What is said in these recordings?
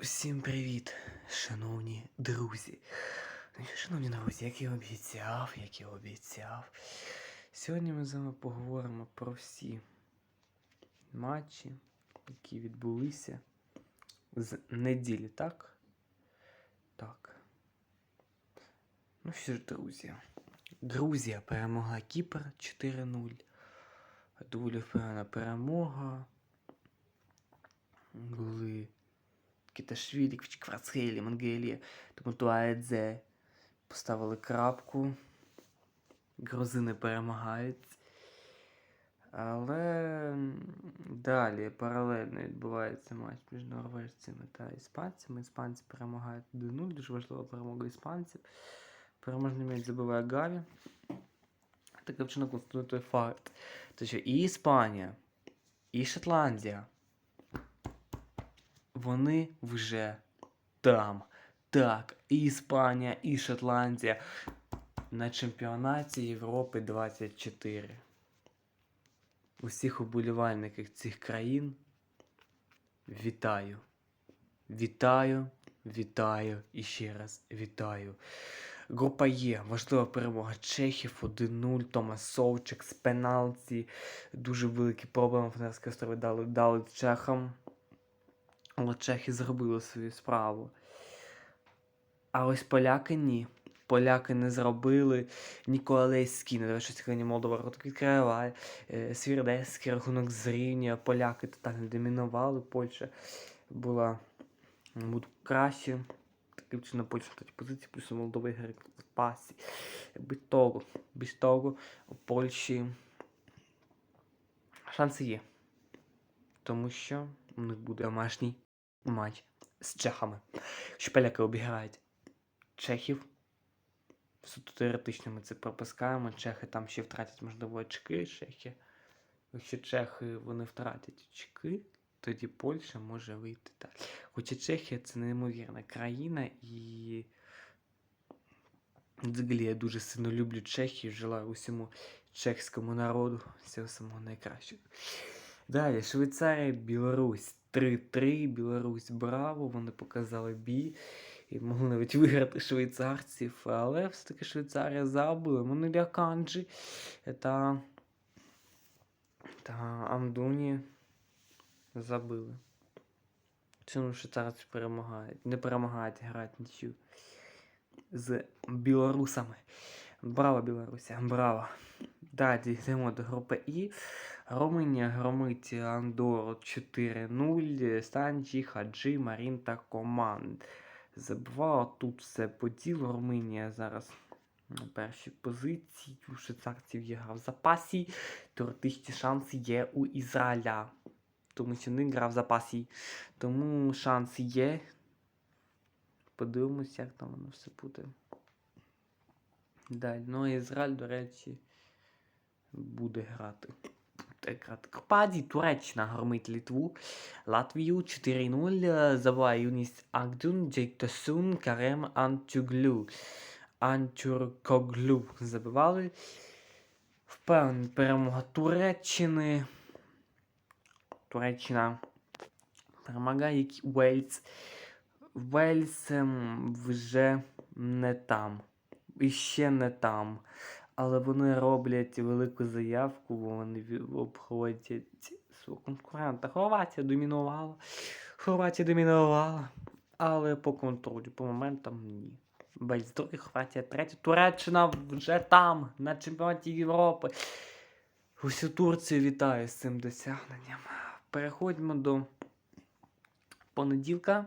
Усім привіт, шановні друзі. Ну шановні друзі, як і обіцяв, як і обіцяв. Сьогодні ми з вами поговоримо про всі матчі, які відбулися з неділі, так? Так. Ну що ж, друзі. Грузія перемогла Кіпр 4-0. Доволі впевнена перемога. Голи Кіташвілі, Кварцхелі, Мангелі, тому Туаедзе поставили крапку. Грузини перемагають. Але далі паралельно відбувається матч між норвежцями та іспанцями. Іспанці перемагають 1-0. Дуже важлива перемога іспанців. Переможний м'яч забиває Гаві. Таким чином констатує той факт, те, що і Іспанія, і Шотландія вони вже там. Так, і Іспанія, і Шотландія на чемпіонаті Європи 24. Усіх уболівальників цих країн вітаю. Вітаю, вітаю і ще раз вітаю. Група Є, важлива перемога Чехів 1-0, Томас Совчик з пеналті. Дуже великі проблеми Фанерські острови дали, дали чехам. Але чехи зробили свою справу. А ось поляки ні. Поляки не зробили. Ніколайський, не щось сьогодні Молдова роток відкриває. Е, Свірдецький рахунок зрівнює. Поляки тотально домінували. Польща була мабуть, краще. Таким чином Польща на позиції, плюс Молдова гри в пасі. Без того, без того у Польщі шанси є. Тому що у них буде домашній матч з чехами. Що поляки обіграють чехів. Суто теоретично ми це пропускаємо. Чехи там ще втратять, можливо, очки. Чехи. Якщо чехи вони втратять очки, тоді Польща може вийти так. Хоча Чехія це неймовірна країна і. Взагалі я дуже сильно люблю Чехію, желаю усьому чеському народу всього самого найкращого. Далі, Швейцарія, Білорусь 3-3. Білорусь браво, вони показали бій. І могли навіть виграти швейцарців, але все-таки Швейцарія забила. Вони Канджі та, та Амдуні забили. Чому швейцарці перемагають? Не перемагають, грають нічю з білорусами. Браво, Білоруся, браво. Далі йдемо до групи І. Румунія громить Андору 4-0. Станчі, Хаджи, Марін та команд. Забивала тут все по ділу. Румунія зараз на першій позиції. У швейцарців є гра в запасі. Теоретичні шанси є у Ізраїля. Тому що не гра в запасі. Тому шанси є. Подивимося, як там воно все буде. Далі. Ну, Ізраїль, до речі, буде грати. Буде. Карпаді, Туреччина громить Литву. Латвію 4-0. Забиває Юніс Агдун, Джейк Тосун, Карем Антюглю. Антюркоглю забивали. Впевнений перемога Туреччини. Туреччина перемагає Уельс. Вельс ем, вже не там. І ще не там. Але вони роблять велику заявку, бо вони обходять свого конкурента. Хорватія домінувала. Хорватія домінувала. Але по контролю, по моментам ні. Вельс другий, Хорватія третя. Туреччина вже там, на чемпіонаті Європи. Усю Турцію вітаю з цим досягненням. Переходимо до понеділка.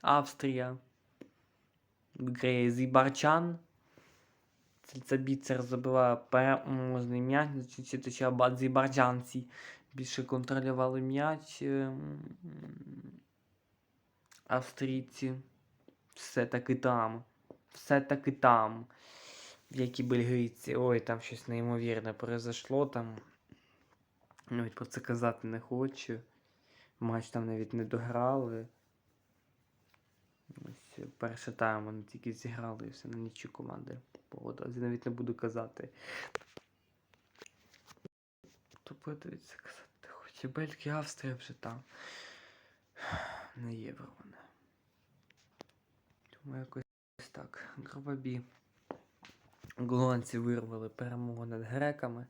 Австрія. Грає Зібарчан. Цельцебіцер забиває переможний м'яч, чи точніше бадзібарчанці більше контролювали м'яч. ем, Австрійці. Все-таки там. Все-таки там. Як і бельгійці. Ой, там щось неймовірне произошло там. Навіть про це казати не хочу. Матч там навіть не дограли. Перший тайм вони тільки зіграли все на нічі команди погодилися. Навіть не буду казати. То подивіться казати. Хоч і Бельгія, Австрія вже там. На євро вони. Ну, якось так. Група Б. Голландці вирвали перемогу над греками.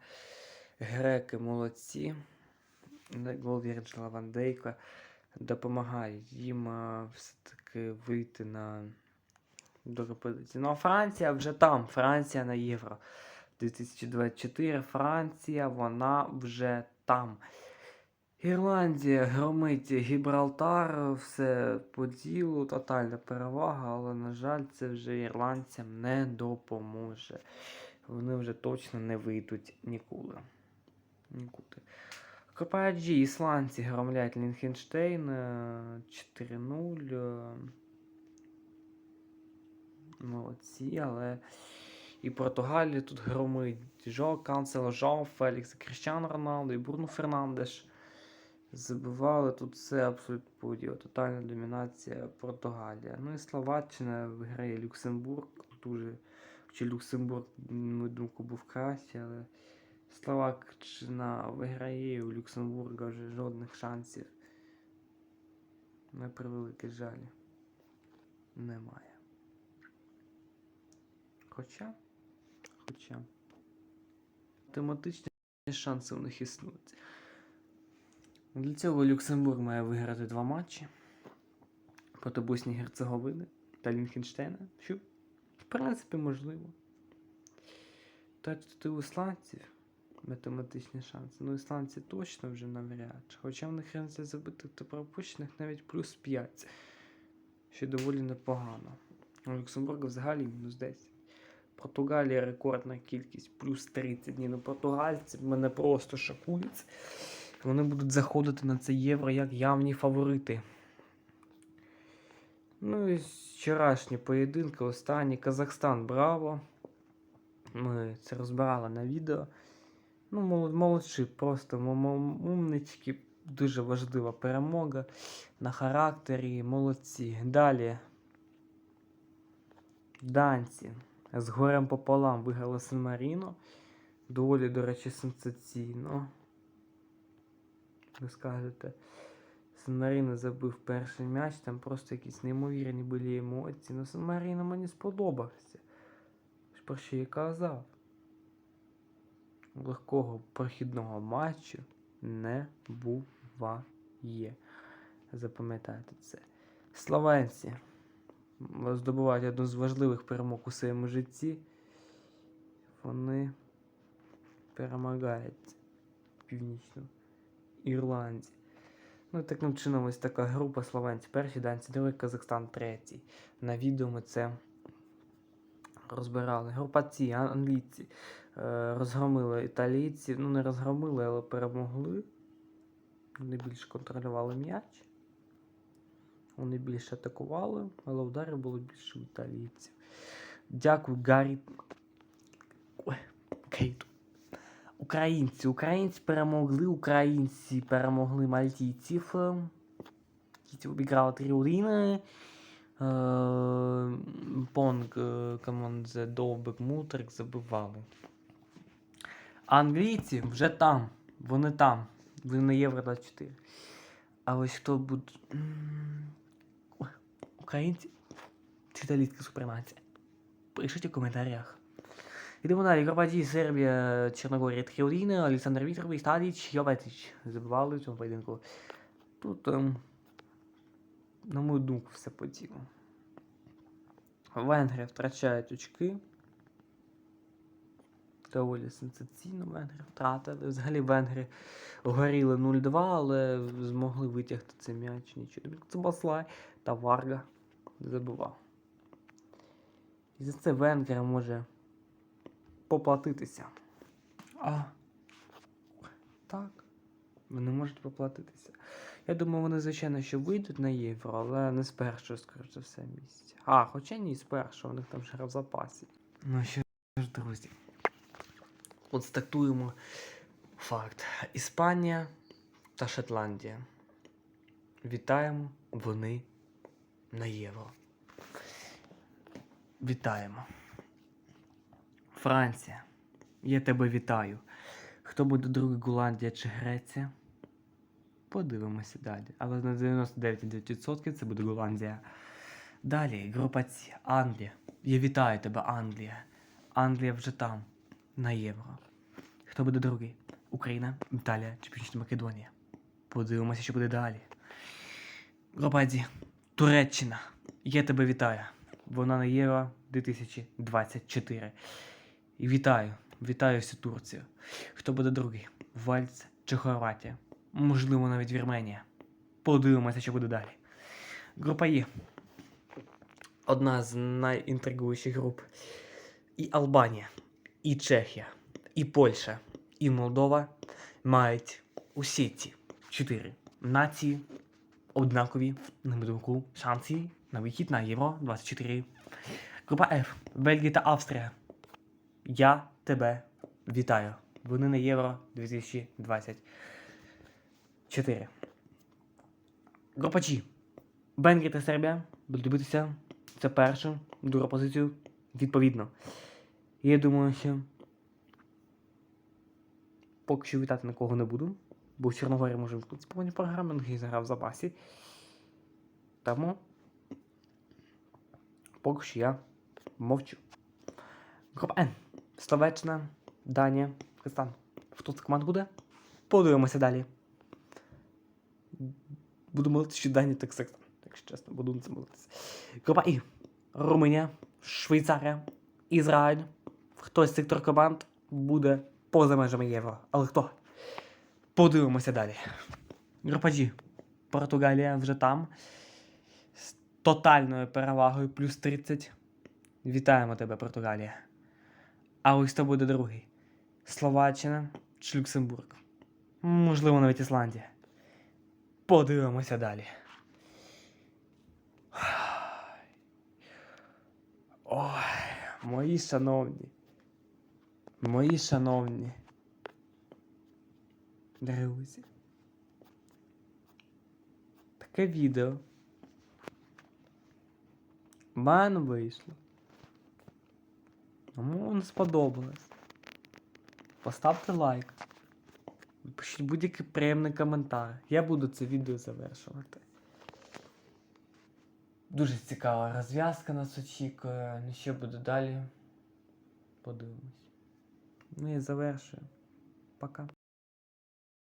Греки молодці. Гол Вірджила Ван Дейка допомагає їм все-таки вийти на другу позицію. Ну а Франція вже там. Франція на Євро 2024. Франція, вона вже там. Ірландія громить Гібралтар, все по ділу, тотальна перевага, але, на жаль, це вже ірландцям не допоможе. Вони вже точно не вийдуть нікуди. Нікуди. КПАДЖ, ісландці громлять Лінхенштейн е, 4-0. е. Молодці, але і Португалія тут громить Жо, Канцело, Жо, Фелікс, Кріштіано Роналдо і Бруно Фернандеш. Забивали тут все абсолютно поділ. Тотальна домінація Португалія. Ну і Словаччина виграє Люксембург. Дуже чи Люксембург, на мою думку, був краще, але Словаччина виграє у Люксембурга вже жодних шансів. На превеликий жаль. Немає. Хоча. Хоча. Тематичні шанси у них існують. Для цього Люксембург має виграти два матчі проти Боснії Герцеговини та Лінхенштейна, що, в принципі, можливо. Тратити у ісландців математичні шанси. Ну, ісландці точно вже навряд чи. Хоча в них різниця забитих та пропущених навіть плюс 5, що доволі непогано. У Люксембурга взагалі мінус 10. Португалія рекордна кількість, плюс 30 днів. Ну, португальці мене просто шокують. Вони будуть заходити на це євро як явні фаворити. Ну і вчорашні поєдинки, останній Казахстан, браво. Ми це розбирали на відео. Ну, молодші, просто умнички. Дуже важлива перемога на характері, молодці. Далі. Данці з горем пополам виграли Сан-Маріно. Доволі, до речі, сенсаційно. Ви скажете, Сан-Маріно забив перший м'яч, там просто якісь неймовірні були емоції. Ну, Сан-Маріно мені сподобався. Про що я казав. Легкого прохідного матчу не буває. Запам'ятайте це. Словенці здобувають одну з важливих перемог у своєму житті. Вони перемагають північну Ірландії. Ну, таким чином, ось така група словенці перші, данці, другий, Казахстан третій. На відео ми це розбирали. Група Ці, англійці розгромили італійців. Ну, не розгромили, але перемогли. Вони більше контролювали м'яч. Вони більше атакували, але ударів було більше у італійців. Дякую, Гаррі. Ой. Українці. Українці перемогли. Українці перемогли мальтійців. Е, обіграли 3-1. Е, Понг е, команди Довбек Мутрик забивали. Англійці вже там. Вони там. Вони на Євро 24. А ось хто буде. Українці чи італійська супернація? Пишіть у коментарях. Йдемо далі. Карпатії, Сербія, Чорногорія, 3-1, Олександр Вітровий, Стадіч, Йоветич. Забивали в цьому поєдинку. Тут, ем, на мою думку, все по тілу. Венгри втрачають очки. Доволі сенсаційно венгри втратили. Взагалі венгри горіли 0-2, але змогли витягти цей м'яч. Нічого. Це Баслай та Варга забивав. І за це Венгер може поплатитися. А так, вони можуть поплатитися. Я думаю, вони, звичайно, що вийдуть на євро, але не з першого, скоріш за все, місця. А, хоча ні, з першого, у них там ще в запасі. Ну що ж, друзі. От стартуємо факт. Іспанія та Шотландія. Вітаємо, вони на євро. Вітаємо. Франція. Я тебе вітаю. Хто буде другий Голландія чи Греція? Подивимося далі. Але на 99,9% це буде Голландія. Далі, група С, Англія. Я вітаю тебе, Англія. Англія вже там, на євро. Хто буде другий? Україна, Італія чи Північна Македонія? Подивимося, що буде далі. Група Д, Туреччина. Я тебе вітаю. Вона на євро 2024. І вітаю, вітаю всю Турцію. Хто буде другий? Вальц чи Хорватія? Можливо, навіть Вірменія. Подивимося, що буде далі. Група Є. Одна з найінтригуючих груп. І Албанія, і Чехія, і Польща, і Молдова мають усі ці чотири нації однакові, на мою думку, шанси на вихід на Євро 24. Група F. Бельгія та Австрія. Я тебе вітаю. Вони на Євро 2024. Група G. Венгрія та Сербія будуть битися за першу, другу позицію відповідно. Я думаю, що поки що вітати нікого не буду, бо в Чорногорії може повні програми, але я заграв в запасі. Тому поки що я мовчу. Група N. Словаччина, Данія, Казахстан. Хто з команд буде? Подивимося далі. Буду молитися, що Данія так Казахстан. Якщо чесно, буду на це молитися. Група І. Румунія, Швейцарія, Ізраїль. Хтось з цих трьох команд буде поза межами євро. Але хто? Подивимося далі. Група G. Португалія вже там. З тотальною перевагою плюс 30. Вітаємо тебе, Португалія. А ось хто буде другий? Словаччина чи Люксембург? Можливо, навіть Ісландія. Подивимося далі. Ой, мої шановні. Мої шановні. Друзі. Таке відео. В мене вийшло. Кому воно сподобалось. Поставте лайк. Пишіть будь-який приємний коментар. Я буду це відео завершувати. Дуже цікава розв'язка нас очікує. Ну що буде далі? Подивимось. Ну і завершую. Пока.